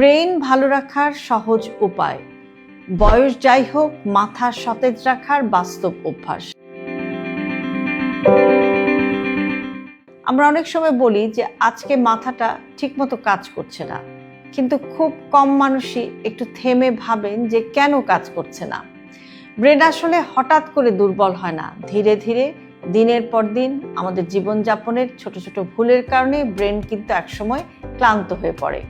Brain ভালো রাখার সহজ উপায়। বয়স যাই হোক, মাথা সতেজ রাখার বাস্তব অভ্যাস। আমরা অনেক সময় বলি যে, আজকে মাথাটা ঠিকমতো কাজ করছে না। কিন্তু খুব কম মানুষই একটু থেমে ভাবেন যে, কেন কাজ করছে না? ব্রেন আসলে হঠাৎ করে দুর্বল হয় না। ধীরে ধীরে, দিনের পর দিন আমাদের জীবনযাপনের ছোট ছোট ভুলের কারণে ব্রেন কিন্তু একসময় ক্লান্ত হয়ে পড়ে।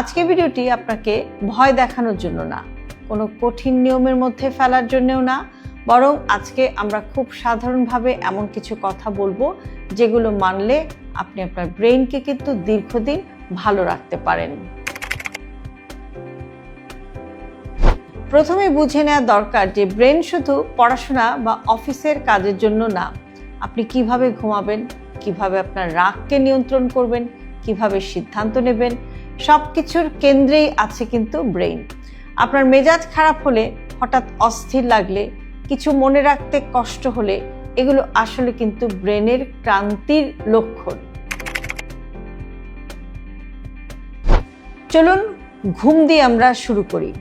আজকে ভিডিওটি আপনাকে ভয় দেখানোর জন্য না, কোনো কঠিন নিয়মের মধ্যে ফেলার জন্যও না, বরং আজকে আমরা খুব সাধারণভাবে এমন কিছু কথা বলব যেগুলো মানলে আপনি আপনার ব্রেইনকে কিন্তু দীর্ঘদিন ভালো রাখতে পারেন। প্রথমে বুঝে নেওয়া দরকার যে ব্রেন শুধু পড়াশোনা বা অফিসের কাজের জন্য না, আপনি কীভাবে ঘুমাবেন, কীভাবে আপনার রাগকে নিয়ন্ত্রণ করবেন, কীভাবে সিদ্ধান্ত নেবেন সব কিছুর কেন্দ্রেই আছে কিন্তু ব্রেইন। আপনার মেজাজ খারাপ হলে, হঠাৎ অস্থির লাগলে, কিছু মনে রাখতে কষ্ট হলে, এগুলো আসলে কিন্তু ব্রেনের ক্রান্তির লক্ষণ। চলুন, ঘুম দিয়ে আমরা শুরু করি।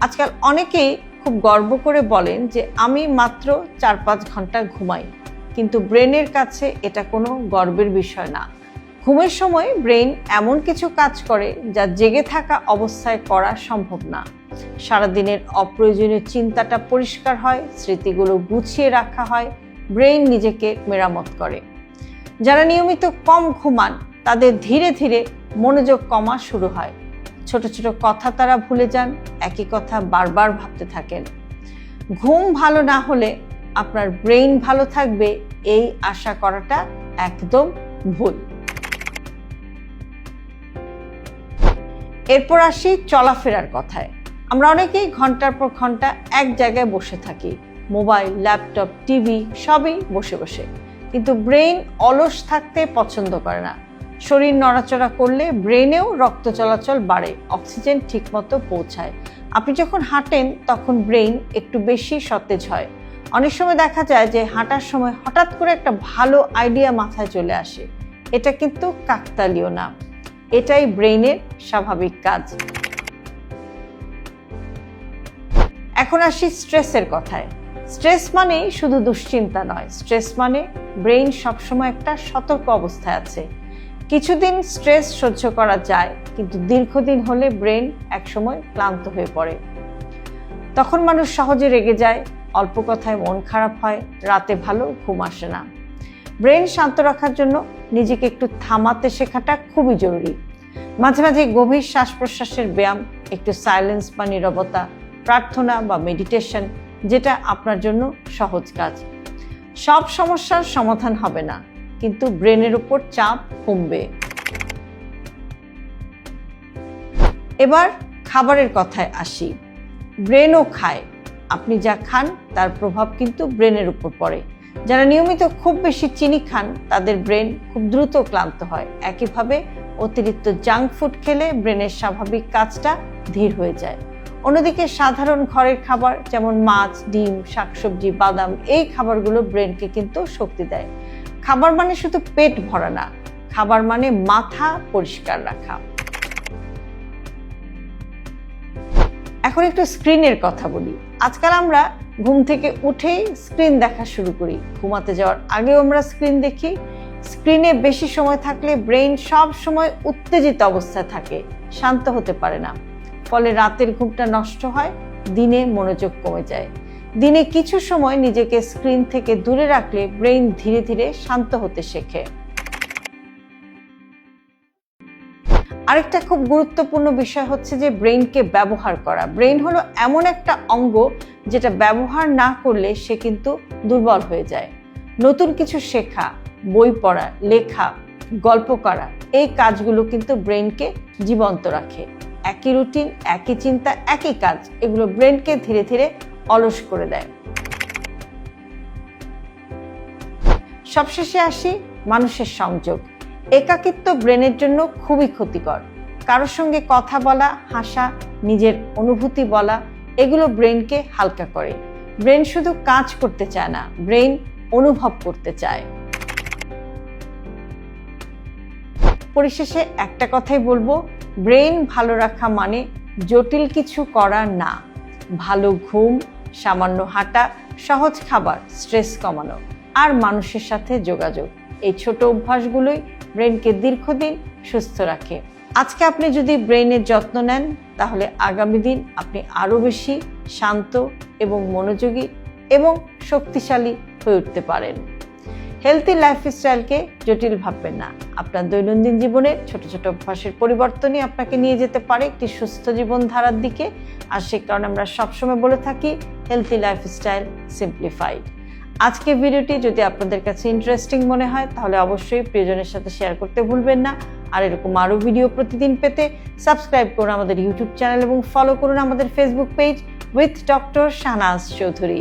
আজকাল অনেকেই খুব গর্ব করে বলেন যে, আমি মাত্র চার পাঁচ ঘণ্টা ঘুমাই। কিন্তু ব্রেনের কাছে এটা কোনো গর্বের বিষয় না। ঘুমের সময় ব্রেন এমন কিছু কাজ করে যা জেগে থাকা অবস্থায় করা সম্ভব না। সারাদিনের অপ্রয়োজনীয় চিন্তাটা পরিষ্কার হয়, স্মৃতিগুলো গুছিয়ে রাখা হয়, ব্রেইন নিজেকে মেরামত করে। যারা নিয়মিত কম ঘুমান, তাদের ধীরে ধীরে মনোযোগ কমা শুরু হয়। ছোট ছোট কথা তারা ভুলে যান, একই কথা বারবার ভাবতে থাকেন। ঘুম ভালো না হলে আপনার ব্রেইন ভালো থাকবে, এই আশা করাটা একদম ভুল। এরপর আসি চলাফেরার কথায়। আমরা অনেকেই ঘণ্টার পর ঘণ্টা এক জায়গায় বসে থাকি। মোবাইল, ল্যাপটপ, টিভি সবই বসে বসে। কিন্তু ব্রেইন অলস থাকতে পছন্দ করে না। শরীর নড়াচড়া করলে ব্রেনেও রক্ত চলাচল বাড়ে, অক্সিজেন ঠিকমতো পৌঁছায়। আপনি যখন হাঁটেন, তখন ব্রেইন একটু বেশি সতেজ হয়। অনেক সময় দেখা যায় যে হাঁটার সময় হঠাৎ করে একটা ভালো আইডিয়া মাথায় চলে আসে। এটা কিন্তু কাকতালীয় না। এটাই ব্রেইনের স্বাভাবিক কাজ। এখন আসি স্ট্রেসের কথায়। স্ট্রেস মানে শুধু দুশ্চিন্তা নয়। স্ট্রেস মানে ব্রেইন সবসময় একটা সতর্ক অবস্থায় আছে। কিছুদিন স্ট্রেস সহ্য করা যায়, কিন্তু দীর্ঘদিন হলে ব্রেন একসময় ক্লান্ত হয়ে পড়ে। তখন মানুষ সহজে রেগে যায়, অল্প কথায় মন খারাপ হয়, রাতে ভালো ঘুম আসে না। ব্রেন শান্ত রাখার জন্য নিজেকে একটু থামাতে শেখাটা খুবই জরুরি। মাঝে মাঝে গভীর শ্বাস প্রশ্বাসের ব্যায়াম, একটু সাইলেন্স বা নীরবতা, প্রার্থনা বা মেডিটেশন যেটা আপনার জন্য সহজ কাজ। সব সমস্যার সমাধান হবে না, কিন্তু ব্রেনের উপর চাপ কমবে। এবার খাবারের কথায় আসি। ব্রেনও খায়। আপনি যা খান তার প্রভাব কিন্তু ব্রেনের উপর পড়ে। যারা নিয়মিত খুব বেশি চিনি খান, তাদের ব্রেন খুব দ্রুত ক্লান্ত হয়। একইভাবে অতিরিক্ত জাঙ্ক ফুড খেলে ব্রেনের স্বাভাবিক কাজটা ধীর হয়ে যায়। অন্যদিকে সাধারণ ঘরের খাবার যেমন মাছ, ডিম, শাকসবজি, বাদাম, এই খাবারগুলো ব্রেনকে কিন্তু শক্তি দেয়। খাবার মানে শুধু পেট ভরা না, খাবার মানে মাথা পরিষ্কার রাখা। এখন একটু স্ক্রিনের কথা বলি। আজকাল আমরা ঘুম থেকে উঠেই স্ক্রিন দেখা শুরু করি। ঘুমাতে যাওয়ার আগেও আমরা স্ক্রিন দেখি। স্ক্রিনে বেশি সময় থাকলে ব্রেইন সব সময় উত্তেজিত অবস্থায় থাকে, শান্ত হতে পারে না। ফলে রাতের ঘুমটা নষ্ট হয়, দিনে মনোযোগ কমে যায়। দিনে কিছু সময় নিজেকে স্ক্রিন থেকে দূরে রাখলে ব্রেইন ধীরে ধীরে শান্ত হতে শেখে। আরেকটা খুব গুরুত্বপূর্ণ বিষয় হচ্ছে যে ব্রেইনকে ব্যবহার করা। ব্রেইন হলো এমন একটা অঙ্গ যেটা ব্যবহার না করলে সে কিন্তু দুর্বল হয়ে যায়। নতুন কিছু শেখা, বই পড়া, লেখা, গল্প করা, এই কাজগুলো কিন্তু ব্রেইনকে জীবন্ত রাখে। একই রুটিন, একই চিন্তা, একই কাজ, এগুলো ব্রেনকে ধীরে ধীরে অলস করে দেয়। সবশেষে আসি মানুষের সংযোগ। একাকিত্ব ব্রেনের জন্য খুবই ক্ষতিকর। কারোর সঙ্গে কথা বলা, হাসা, নিজের অনুভূতি বলা, এগুলো ব্রেনকে হালকা করে। ব্রেন শুধু কাজ করতে চায় না, ব্রেন অনুভব করতে চায়। পরিশেষে একটা কথাই বলব, ব্রেন ভালো রাখা মানে জটিল কিছু করা না। ভালো ঘুম, সামান্য হাঁটা, সহজ খাবার, স্ট্রেস কমানো, আর মানুষের সাথে যোগাযোগ। এই ছোট অভ্যাসগুলোই ব্রেনকে দীর্ঘদিন সুস্থ রাখে। আজকে আপনি যদি ব্রেনের যত্ন নেন, তাহলে আগামী দিন আপনি আরও বেশি শান্ত এবং মনোযোগী এবং শক্তিশালী হয়ে উঠতে পারেন। হেলথি লাইফস্টাইলকে জটিল ভাববেন না। আপনার দৈনন্দিন জীবনে ছোট ছোট অভ্যাসের পরিবর্তনই আপনাকে নিয়ে যেতে পারে একটি সুস্থ জীবনধারার দিকে। আর সে কারণে আমরা সবসময় বলে থাকি হেলথি লাইফস্টাইল সিম্পলিফাইড আজকে ভিডিওটি যদি আপনাদের কাছে ইন্টারেস্টিং মনে হয়, তাহলে অবশ্যই প্রিয়জনের সাথে শেয়ার করতে ভুলবেন না। আর এরকম আরও ভিডিও প্রতিদিন পেতে সাবস্ক্রাইব করুন আমাদের ইউটিউব চ্যানেল এবং ফলো করুন আমাদের Facebook page with doctor Shahnaz Chowdhury